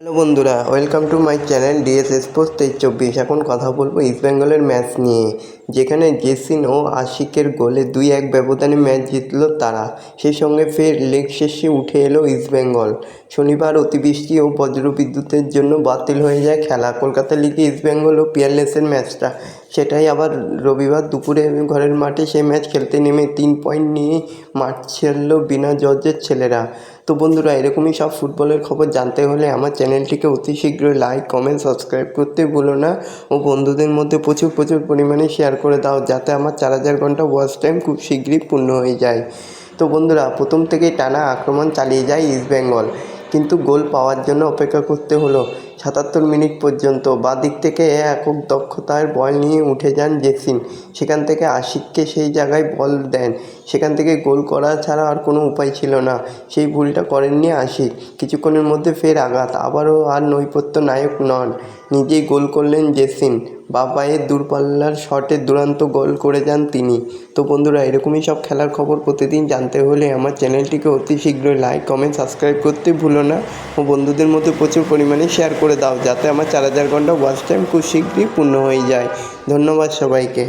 Hello বন্ধুরা welcome to my channel DSS post তেইশ চব্বিশ। এখন কথা বলব ইস্টবেঙ্গলের ম্যাচ নিয়ে। যেখানে জেসিন ও আশিকের গোলে দুই এক ব্যবধানে ম্যাচ জিতলো তারা। সেই সঙ্গে ফের লেগ শেষে উঠে এলো ইস্টবেঙ্গল শনিবার অতিবৃষ্টি ও বজ্রবিদ্যুতের জন্য বাতিল হয়ে যায় খেলা। কলকাতা লিগে ইস্টবেঙ্গল ও পিয়ারলেসের ম্যাচটা সেটাই আবার রবিবার দুপুরে ঘরের মাঠে সেই ম্যাচ খেলতে নেমে তিন পয়েন্ট নিয়ে মাঠ ছাড়লো বিনা জর্জের ছেলেরা। তো বন্ধুরা, এরকমই সব ফুটবলের খবর জানতে হলে আমার চ্যানেলটিকে অতি শীঘ্রই লাইক কমেন্ট সাবস্ক্রাইব করতে ভুলো না ও বন্ধুদের মধ্যে প্রচুর প্রচুর পরিমাণে শেয়ার করে দাও যাতে আমার চার হাজার ঘণ্টা ওয়াচ টাইম খুব শীঘ্রই পূর্ণ হয়ে যায়। তো বন্ধুরা, প্রথম থেকেই টানা আক্রমণ চালিয়ে যায় ইস্টবেঙ্গল কিন্তু গোল পাওয়ার জন্য অপেক্ষা করতে হলো। সাতাত্তর মিনিট পর্যন্ত। বা দিক থেকে একক দক্ষতার বল নিয়ে উঠে যান জেসিন। সেখান থেকে আশিককে সেই জায়গায় বল দেন। সেখান থেকে গোল করা ছাড়া আর কোনো উপায় ছিল না। সেই ভুলটা করেননি আশিক। কিছুক্ষণের মধ্যে ফের আঘাত। আবারও আর নৈপথ্য নায়ক নন। নিজেই গোল করলেন জেসিন। বাবায়ের দূরপাল্লার শটে দুরান্ত গোল করে যান তিনি। তো বন্ধুরা, এরকমই সব খেলার খবর প্রতিদিন জানতে হলে আমার চ্যানেলটিকে অতি শীঘ্রই লাইক কমেন্ট সাবস্ক্রাইব করতে ভুলো না। ও বন্ধুদের মধ্যে প্রচুর পরিমাণে শেয়ার করে দাও যাতে আমার চার হাজার ঘণ্টা ওয়াচ টাইম খুব শীঘ্রই পূর্ণ হয়ে যায়। ধন্যবাদ সবাইকে।